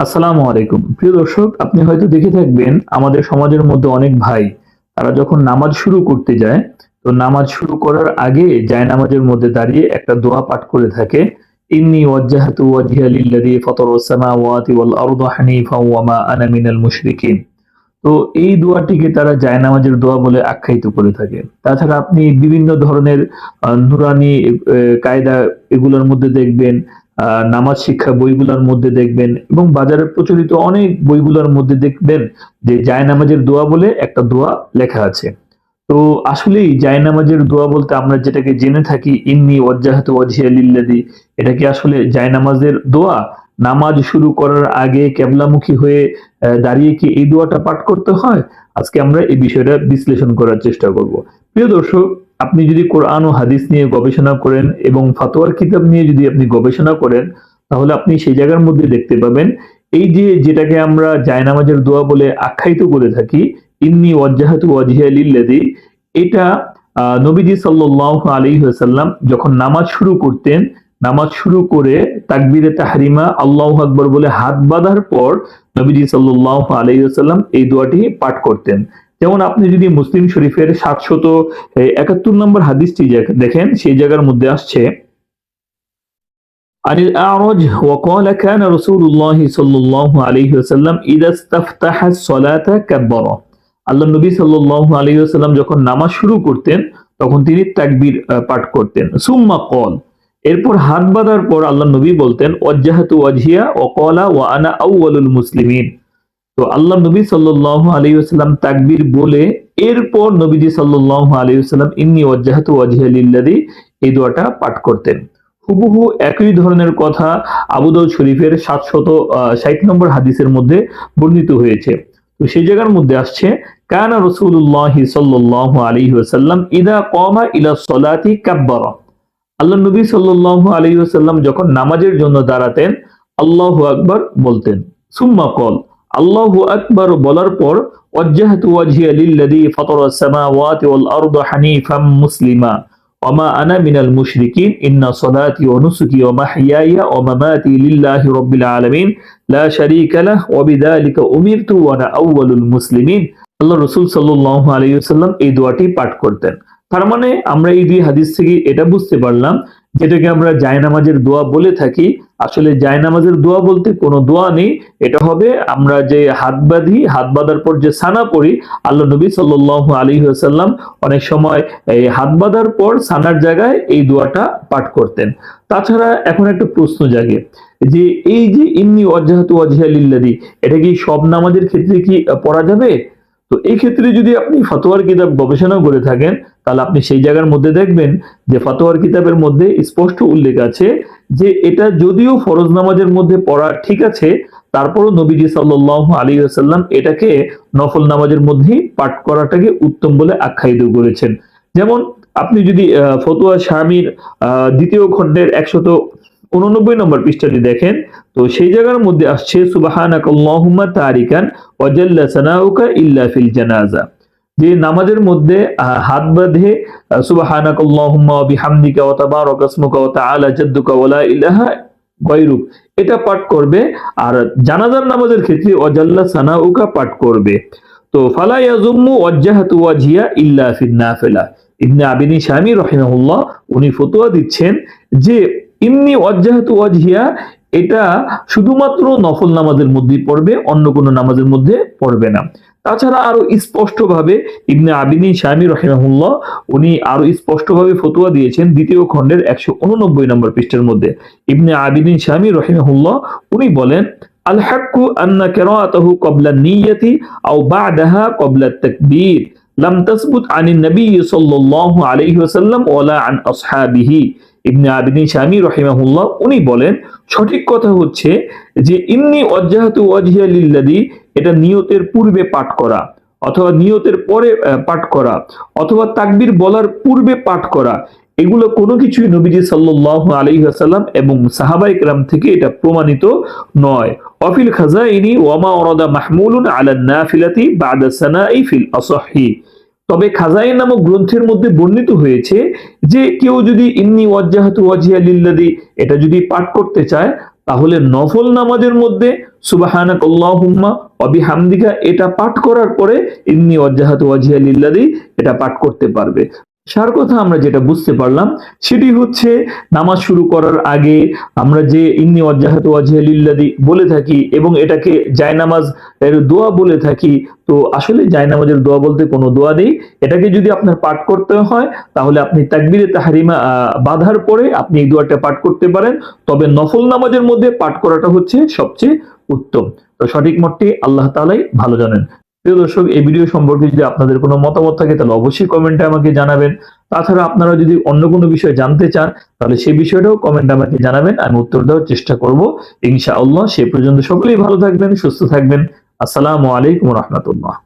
আসসালামু আলাইকুম। প্রিয় দর্শক, আপনি হয়তো দেখে থাকবেন, আমাদের সমাজের মধ্যে অনেক ভাই, তারা যখন নামাজ শুরু করতে যায়, তো নামাজ শুরু করার আগে যায় নামাজের মধ্যে দাঁড়িয়ে একটা দোয়া পাঠ করে থাকে, ইন্নি ওয়াজ্জাহাতু মুশরিকিন। তো এই দোয়াটিকে তারা যায় নামাজের দোয়া বলে আখ্যায়িত করে থাকে। তাছাড়া আপনি বিভিন্ন ধরনের নুরানি কায়দা এগুলোর মধ্যে দেখবেন নামাজ শিক্ষা বইগুলোর মধ্যে দেখবেন এবং বাজারে প্রচলিত অনেক বইগুলোর মধ্যে দেখবেন যে জায় নামাজের দোয়া বলে একটা দোয়া লেখা আছে। তো আসলেই জায় নামাজের দোয়া বলতে আমরা যেটাকে জেনে থাকি, ইন্নি ওয়াজ্জাহাতু ওয়াজহিয়া লিল্লাযী এটা কি আসলে জায় নামাজের দোয়া? নামাজ শুরু করার আগে কেবলামুখী হয়ে দাঁড়িয়ে কি এই দোয়াটা পাঠ করতে হয়? আজকে আমরা এই বিষয়টা বিশ্লেষণ করার চেষ্টা করব। প্রিয় দর্শক আপনি যদি কোরআন ও হাদিস নিয়ে গবেষণা করেন এবং ফাতোয়ার কিতাব নিয়ে যদি আপনি গবেষণা করেন, তাহলে আপনি সেই জায়গার মধ্যে দেখতে পাবেন, এই যে যেটাকে আমরা জায়নামাজের দোয়া বলে আখ্যায়িত করে থাকি, ইন্নি ওয়াজ্জাহাতু ওয়াজহিয়া এটা নবীজি সাল্লাল্লাহু আলাইহি ওয়াসাল্লাম যখন নামাজ শুরু করতেন, নামাজ শুরু করে তাকবিরে তাহরিমা, আল্লাহ আকবার বলে হাত বাঁধার পর নবীজি সাল্লাল্লাহু আলাইহি ওয়াসাল্লাম এই দোয়াটি পাঠ করতেন। যেমন আপনি যদি মুসলিম শরীফের সাতশত একাত্তর নম্বর হাদিসটি যে- দেখেন সেই জায়গার মধ্যে আসছে عن الأعرج وقال كان رسول الله صلى الله عليه وسلم إذا استفتح الصلاة كبر আল্লাহ নবী সাল্লাল্লাহু আলাইহি ওয়াসাল্লাম যখন নামাজ শুরু করতেন তখন তিনি তাকবীর আহ, পাঠ করতেন সুম্মা কল এরপর হাত বাঁধার পর আল্লাহ নবী বলতেন ওয়াজ্জাহাতু ওয়াজহিয়া ওয়া ক্বালা ওয়া আনা আউয়ালুল মুসলিমিন তো আল্লাহ নবী সাল্লাল্লাহু আলাইহি ওয়াসাল্লাম তাকবীর বলে, এরপর নবীজি সাল্লাল্লাহু আলাইহি ওয়াসাল্লাম, ইন্নী ওয়াজ্জাহাতু ওয়াজহিয়া এই দোয়াটা পাঠ করতেন। হুবহু একই ধরনের কথা আবুদল শরীফের সাতশত ষাট নম্বর হাদিসের মধ্যে বর্ণিত হয়েছে। তো সেই জায়গার মধ্যে আসছে, কানা রসুল্লাহ সাল্লাল্লাহু আলাইহি ওয়াসাল্লাম ইদা কমা ইলা সলাতি কাব্বারা আল্লাহ নবী আলাইহি ওয়াসাল্লাম যখন নামাজের জন্য দাঁড়াতেন, আল্লাহ আকবার বলতেন। সুম্মা কল আল্লাহু আকবর বলার পর ওয়াজ্জাহতু ওয়াজহিয়া লিল্লাযী ফাতারাস সামাওয়াতি ওয়াল হানিফাম মুসলিমা। আনা মিনাল মুশরিকিন, ইন্না সলাতি ওয়া নুসুকি ওয়া মাহইয়ায়া ওয়া মামাতি লিল্লাহি রাব্বিল আলামিন। লা শারীকা লাহ, ওয়া বিযালিকা উমিরতু ওয়া আনা আউওয়ালুল মুসলিমিন। আল্লাহ রাসূল সাল্লাল্লাহু আলাইহি ওয়াসাল্লাম এই দোয়াটি পাঠ করতেন। তার মানে আমরা এই দুই হাদিস থেকে এটা বুঝতে পারলাম যেটাকে আমরা জায়নামাজের দোয়া বলে থাকি, আসলে জায়নামাজের দোয়া বলতে কোনো দোয়া নেই, এটা হবে আমরা যে হাত বাঁধি, হাত বাঁধার পর যে সানা পড়ি, আল্লাহ নবী সাল্লাহ আলী সাল্লাম অনেক সময় এই হাত বাঁধার পর সানার জায়গায় এই দোয়াটা পাঠ করতেন। তাছাড়া এখন একটা প্রশ্ন জাগে, যে এই যে ওয়াজহিয়া লিল্লাযী, এটা কি সব নামাজের ক্ষেত্রে কি পড়া যাবে? তো এই ক্ষেত্রে যদি আপনি ফতোয়ার কিতাব গবেষণা করে থাকেন, তাহলে আপনি সেই জায়গার মধ্যে দেখবেন যে ফতোয়ার কিতাবের মধ্যে স্পষ্ট উল্লেখ আছে যে এটা যদিও ফরজ নামাজের মধ্যে পড়া ঠিক আছে, তারপরও নবীজি সাল্লাল্লাহু আলী আসাল্লাম এটাকে নফল নামাজের মধ্যেই পাঠ করাটাকে উত্তম বলে আখ্যায়িত করেছেন। যেমন আপনি যদি ফতুয়া স্বামীর দ্বিতীয় খণ্ডের একশত উননব্বই নম্বর পৃষ্ঠাটি দেখেন, তো সেই জায়গার মধ্যে আসছে জানাজা। যে নামাজের মধ্যে হাত বাঁধে সুবাহানাকাল্লাহুম্মা এটা পাঠ করবে। আর জানাজার নামাজের ক্ষেত্রে ওয়াজাল্লা সানাউকা পাঠ করবে। তো ফালা ইয়াজুম্মু ওয়াজহিয়া ইল্লা ফিন ইবনে আবিনী শামী রাহিমাহুল্লাহ উনি ফতোয়া দিচ্ছেন যে ইন্নি ওয়াজ্জাহাতু ওয়াজহিয়া, এটা শুধুমাত্র নফল নামাজের মধ্যেই পড়বে, অন্য কোনো নামাজের মধ্যে পড়বে না। তাছাড়া আরও স্পষ্টভাবে ইবনে আবিনী শামী রহিমাহুল্লাহ, উনি আরও স্পষ্টভাবে ফতোয়া দিয়েছেন দ্বিতীয় খণ্ডের একশো উননব্বই নম্বর পৃষ্ঠের মধ্যে। ইবনে আবিদিন শামী রহিমাহুল্লাহ, উনি বলেন, আল হাক্কু আন্না কিরাআতাহু ক্বাবলা নিয়্যাতি আও বা'দাহা ক্বাবলা তাকবীর। লাম তাসবুত আনিন নবী সাল্লাল্লাহু আলাইহি ওয়াসাল্লাম ওয়ালা আন আসহাবিহি। ইবনে আবিদিন শামী রহিমাহুল্লাহ, উনি বলেন, সঠিক কথা হচ্ছে যে, ইন্নি ওয়াজ্জাহাতু ওয়াজহিয়া লিল্লাদি এটা নিয়তের পূর্বে পাঠ করা। অথবা নিয়তের পরে পাঠ করা, অথবা তাকবীর বলার পূর্বে পাঠ করা, এগুলো কোনো কিছুই নবীজি সাল্লাল্লাহু আলাইহি আসাল্লাম এবং সাহাবাই কেরাম থেকে এটা প্রমাণিত নয়। অফিল খাজাইনি ওয়ামা ওরাদা মাহমুলুন আলা নাফিলাতি বাদা আসহি তবে খাজাই নামক গ্রন্থের মধ্যে বর্ণিত হয়েছে যে কেউ যদি ইন্নি ওয়াজ্জাহাতু ওয়াজহিয়া লিল্লাযী, এটা যদি পাঠ করতে চায়, তাহলে নফল নামাজের মধ্যে সুবাহানাক আল্লাহুম্মা অবিহামদিকা এটা পাঠ করার পরে ইন্নি ওয়াজ্জাহাত ওয়াজিহা লিল্লাদি এটা পাঠ করতে পারবে। সার কথা আমরা যেটা বুঝতে পারলাম, সেটি হচ্ছে নামাজ শুরু করার আগে আমরা যে ইন্নি ওয়াজ্জাহাত ওয়াজিহা লিল্লাদি বলে থাকি এবং এটাকে জায়নামাজ এর দোয়া বলে থাকি, তো আসলে জায়নামাজের দোয়া বলতে কোনো দোয়া নেই। এটাকে যদি আপনার পাঠ করতে হয়, তাহলে আপনি তাকবিরে তাহারিমা বাধার পরে আপনি এই দোয়াটা পাঠ করতে পারেন। তবে নফল নামাজের মধ্যে পাঠ করাটা হচ্ছে সবচেয়ে উত্তম। তো সঠিক মতটি আল্লাহ তালাই ভালো জানেন। প্রিয় দর্শক, এই ভিডিও সম্পর্কে যদি আপনাদের কোনো মতামত থাকে, তাহলে অবশ্যই কমেন্টে আমাকে জানাবেন। তাছাড়া আপনারা যদি অন্য কোনো বিষয় জানতে চান, তাহলে সেই বিষয়টাও কমেন্ট আমাকে জানাবেন। আমি উত্তর দেওয়ার চেষ্টা করব। ইনশাআল্লাহ সে পর্যন্ত সকলেই ভালো থাকবেন, সুস্থ থাকবেন। আসসালামু আলাইকুম রহমতুল্লাহ।